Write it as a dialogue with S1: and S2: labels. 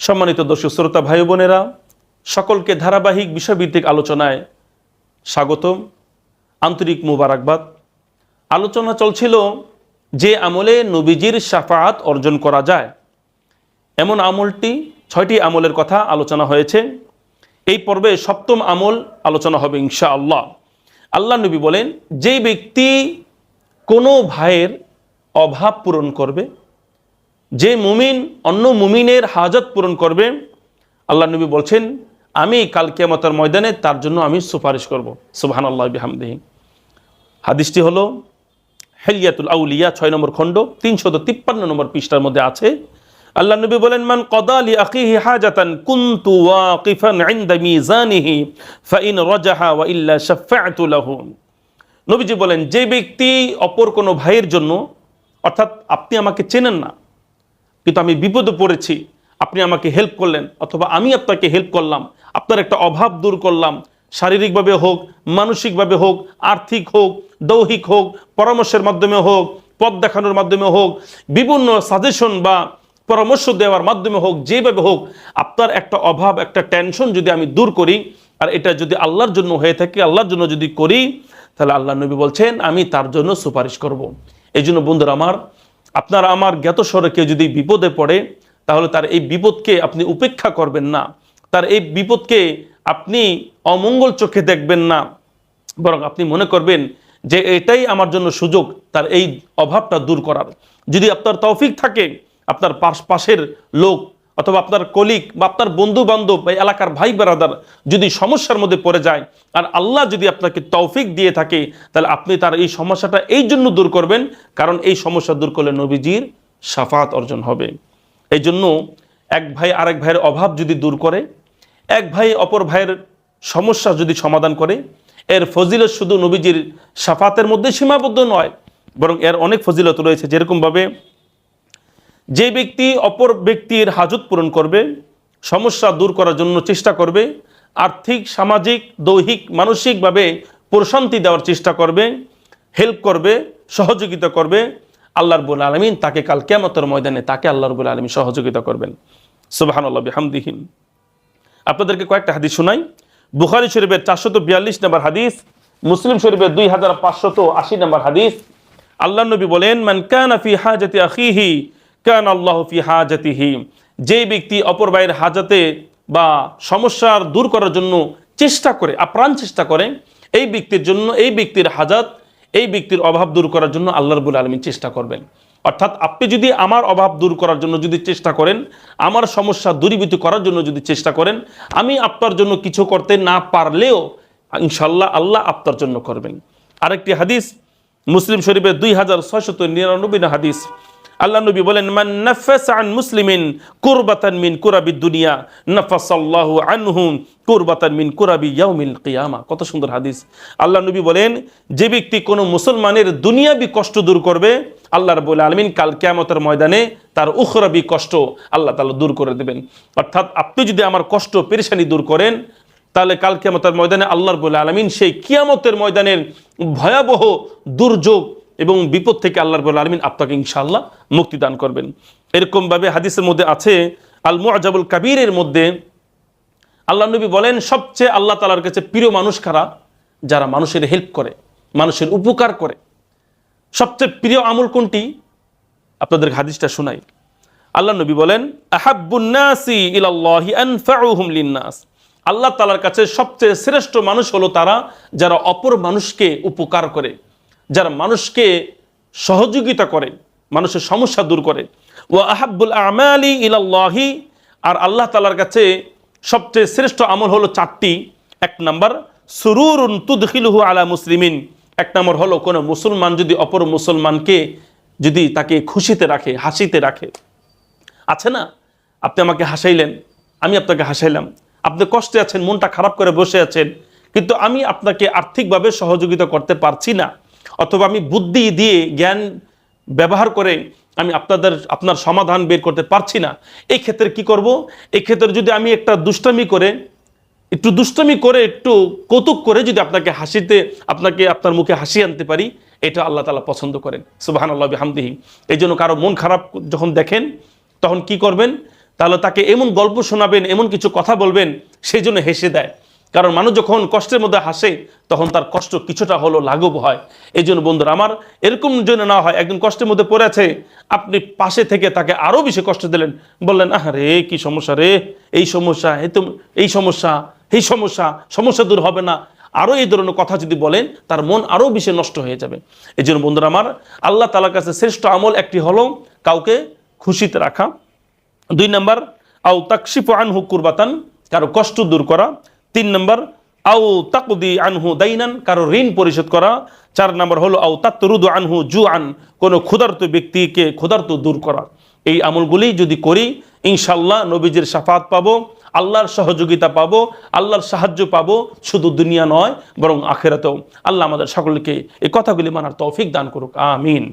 S1: সম্মানিত দর্শক শ্রোতা, ভাই বোনেরা, সকলকে ধারাবাহিক বিষয়ভিত্তিক আলোচনায় স্বাগতম। আন্তরিক মুবারকবাদ। আলোচনা চলছিল যে আমলে নবীজির সাফাত অর্জন করা যায়। এমন আমলটি, ছয়টি আমলের কথা আলোচনা হয়েছে। এই পর্বে সপ্তম আমল আলোচনা হবে ইনশা আল্লাহ আল্লাহ নবী বলেন, যেই ব্যক্তি কোনো ভাইয়ের অভাব পূরণ করবে যে মুমিন অন্য মুমিনের হাজত পূরণ করবে, আল্লাহ নবী বলছেন, আমি কাল কেয়ামতের ময়দানে তার জন্য আমি সুপারিশ করব। সুবহান আল্লাহ বিহামদিহি। হাদিসটি হলো হেলিয়াতুল আউলিয়া ছয় নম্বর খণ্ড, তিনশত তিপ্পান্ন নম্বর পৃষ্ঠার মধ্যে আছে। আল্লাহ নবী বলেন, মান কদালি আকিহি হাজাতান কুনতু ওয়াকিফান ইনদা মিজানিহি, ফাইন রাজাহা ওয়া ইল্লা শাফা'তু লাহু। নবীজি বলেন, যে ব্যক্তি অপর কোনো ভাইয়ের জন্য, অর্থাৎ আপনি আমাকে চেনেন না কিন্তু আমি বিপদে পড়েছি। আপনি আমাকে হেল্প করলেন, অথবা আমি আপনাকে হেল্প করলাম। আপনার একটা অভাব দূর করলাম। শারীরিকভাবে হোক, মানসিকভাবে হোক, আর্থিক হোক, দৌহিক হোক, পরামর্শের মাধ্যমে হোক, পথ দেখানোর মাধ্যমে হোক, বিভিন্ন সাজেশন বা পরামর্শ দেওয়ার মাধ্যমে হোক, যেভাবে হোক, আপনার একটা অভাব, একটা টেনশন যদি আমি দূর করি, আর এটা যদি আল্লাহর জন্য হয়ে থাকে, আল্লাহর জন্য যদি করি, তাহলে আল্লাহ নবী বলছেন, আমি তার জন্য সুপারিশ করব। এই জন্য বন্ধুরা আমার আপনার আমার জ্ঞাত স্বরে কেউ যদি বিপদে পড়ে, তাহলে তার এই বিপদকে আপনি উপেক্ষা করবেন না। তার এই বিপদকে আপনি অমঙ্গল চোখে দেখবেন না। বরং আপনি মনে করবেন যে এটাই আমার জন্য সুযোগ, তার এই অভাবটা দূর করার। যদি আপনার তৌফিক থাকে, আপনার পাশ পাশের লোক অথবা আপনার কলিগ বা আপনার বন্ধু বান্ধব বা এলাকার ভাই বেড়াদার যদি সমস্যার মধ্যে পড়ে যায় আর আল্লাহ যদি আপনাকে তৌফিক দিয়ে থাকে, তাহলে আপনি তার এই সমস্যাটা এই জন্য দূর করবেন, কারণ এই সমস্যা দূর করলে নবীজির সাফাত অর্জন হবে। এই জন্য এক ভাই আরেক ভাইয়ের অভাব যদি দূর করে, এক ভাই অপর ভাইয়ের সমস্যা যদি সমাধান করে, এর ফজিলত শুধু নবীজির সাফাতের মধ্যে সীমাবদ্ধ নয়, বরং এর অনেক ফজিলত রয়েছে। যেরকমভাবে যে ব্যক্তি অপর ব্যক্তির হাজত পূরণ করবে, সমস্যা দূর করার জন্য চেষ্টা করবে, আর্থিক, সামাজিক, দৈহিক, মানসিকভাবে প্রশান্তি দেওয়ার চেষ্টা করবে হেল্প করবে, সহযোগিতা করবে, আল্লাহ রবুল আলমিন তাকে কাল কেমতর ময়দানে তাকে আল্লাহ রবুল আলমী সহযোগিতা করবেন। সুবাহান আল্লাহ হামদিহীন আপনাদেরকে কয়েকটা হাদিস শোনাই। বুখারি শরীফের চারশত বিয়াল্লিশ নম্বর হাদিস, মুসলিম শরীফের দুই হাজার পাঁচশত আশি নম্বর হাদিস। আল্লাহ নবী বলেন, মান কান ফি হাজাতি আখিহি কান আল্লাহ ফি হাজাতিহি। যে ব্যক্তি অপর ভাইয়ের হাজাতে বা সমস্যার দূর করার জন্য চেষ্টা করে, আপ্রাণ চেষ্টা করে, এই ব্যক্তির জন্য, এই ব্যক্তির হাজাত, এই ব্যক্তির অভাব দূর করার জন্য আল্লাহ রবুল আলমী চেষ্টা করবেন। অর্থাৎ আপনি যদি আমার অভাব দূর করার জন্য যদি চেষ্টা করেন, আমার সমস্যা দূরীভূত করার জন্য যদি চেষ্টা করেন, আমি আপনার জন্য কিছু করতে না পারলেও ইনশাল্লাহ আল্লাহ আপনার জন্য করবেন। আরেকটি হাদিস, মুসলিম শরীফের দুই হাজার ছয়শত নিরানব্বই হাদিস আল্লাহ নবী বলেন, মান নাফাস আন মুসলিমিন কুরবাতান মিন কুরাবি দুনিয়া, নাফাসাল্লাহু আনহু কুরবাতান মিন কুরাবি ইয়াউমিল কিয়ামা। কত সুন্দর হাদিস। আল্লাহ নবী বলেন, যে ব্যক্তি কোনো মুসলমানের দুনিয়াবি কষ্ট দূর করবে, আল্লাহ রাব্বুল আলামিন কাল কিয়ামতের ময়দানে তার উখরাবি কষ্ট আল্লাহ তাআলা দূর করে দেবেন। অর্থাৎ আপনি যদি আমার কষ্ট পেরেশানি দূর করেন, তাহলে কাল কিয়ামতের ময়দানে আল্লাহ রাব্বুল আলামিন সেই কিয়ামতের ময়দানের ভয়াবহ দুর্যোগ এবং বিপদ থেকে আল্লাহ রবুল আলমিন আপনাকে ইনশাআল্লাহ মুক্তি দান করবেন। এরকমভাবে হাদিসের মধ্যে আছে আল মুআজাবুল কাবিরের মধ্যে আল্লাহ নবী বলেন, সবচেয়ে আল্লাহ তালার কাছে প্রিয় মানুষ কারা? যারা মানুষের হেল্প করে, মানুষের উপকার করে। সবচেয়ে প্রিয় আমল কোনটি? আপনাদের হাদিসটা শোনাই। আল্লাহ নবী বলেন লিন্নাস। আল্লাহ তালার কাছে সবচেয়ে শ্রেষ্ঠ মানুষ হলো তারা, যারা অপর মানুষকে উপকার করে। যারা মানুষকে সহযোগিতা করে, মানুষের সমস্যা দূর করে। ও আহাবুল আমালি ইলাল্লাহি, আর আল্লাহ তালার কাছে সবচেয়ে শ্রেষ্ঠ আমল হলো চারটি। এক নাম্বার, সুরুরুন তুদখিলহু আলা মুসলিমিন। এক নম্বর হলো কোনো মুসলমান যদি অপর মুসলমানকে যদি তাকে খুশিতে রাখে, হাসিতে রাখে। আছে না? আপনি আমাকে হাসাইলেন, আমি আপনাকে হাসাইলাম। আপনি কষ্টে আছেন, মনটা খারাপ করে বসে আছেন, কিন্তু আমি আপনাকে আর্থিকভাবে সহযোগিতা করতে পারছি না। অথবা আমি বুদ্ধি দিয়ে জ্ঞান ব্যবহার করে আমি আপনাদের, আপনার সমাধান বের করতে পারছি না, এই ক্ষেত্রে কি করব? এই ক্ষেত্রে যদি আমি একটা দুষ্টামি করে, একটু দুষ্টমি করে, একটু কৌতুক করে যদি আপনাকে হাসিতে, আপনাকে আপনার মুখে হাসি আনতে পারি, এটা আল্লাহ তালা পছন্দ করেন। সুবাহান আল্লাহ হামদিহি এই জন্য কারও মন খারাপ যখন দেখেন, তখন কি করবেন? তাহলে তাকে এমন গল্প শোনাবেন, এমন কিছু কথা বলবেন, সেই জন্য হেসে দেয়। কারণ মানুষ যখন কষ্টের মধ্যে হাসে, তখন তার কষ্ট কিছুটা হলো লাঘব হয়। এই জন্য বন্ধুরা, আমার এরকম জন্য না হয়, একজন কষ্টের মধ্যে পড়ে আছে, আপনি পাশে থেকে তাকে আরও বেশি কষ্ট দিলেন। বললেন, আহ রে, কি সমস্যা রে? এই সমস্যা এই তো, এই সমস্যা এই সমস্যা সমস্যা দূর হবে না। আরও এই ধরনের কথা যদি বলেন, তার মন আরও বেশি নষ্ট হয়ে যাবে। এই জন্য বন্ধুরা, আমার আল্লাহ তালার কাছে শ্রেষ্ঠ আমল একটি হলো কাউকে খুশিতে রাখা। দুই নম্বর আউ তাকশিফ আনহু কুরবাতান, কারও কষ্ট দূর করা। তিন নম্বর, আউ তাকুদি আনহু দাইনান, কারও ঋণ পরিশোধ করা। চার নম্বর হলো, আউ তাত্তরুদ আনহু জু আন কোনো ক্ষুধার্ত ব্যক্তিকে ক্ষুধার্ত দূর করা। এই আমলগুলি যদি করি ইনশাল্লাহ নবীজির সাফাত পাবো, আল্লাহর সহযোগিতা পাবো, আল্লাহর সাহায্য পাবো, শুধু দুনিয়া নয়, বরং আখেরাতেও। আল্লাহ আমাদের সকলকে এই কথাগুলি মানার তৌফিক দান করুক, আমিন।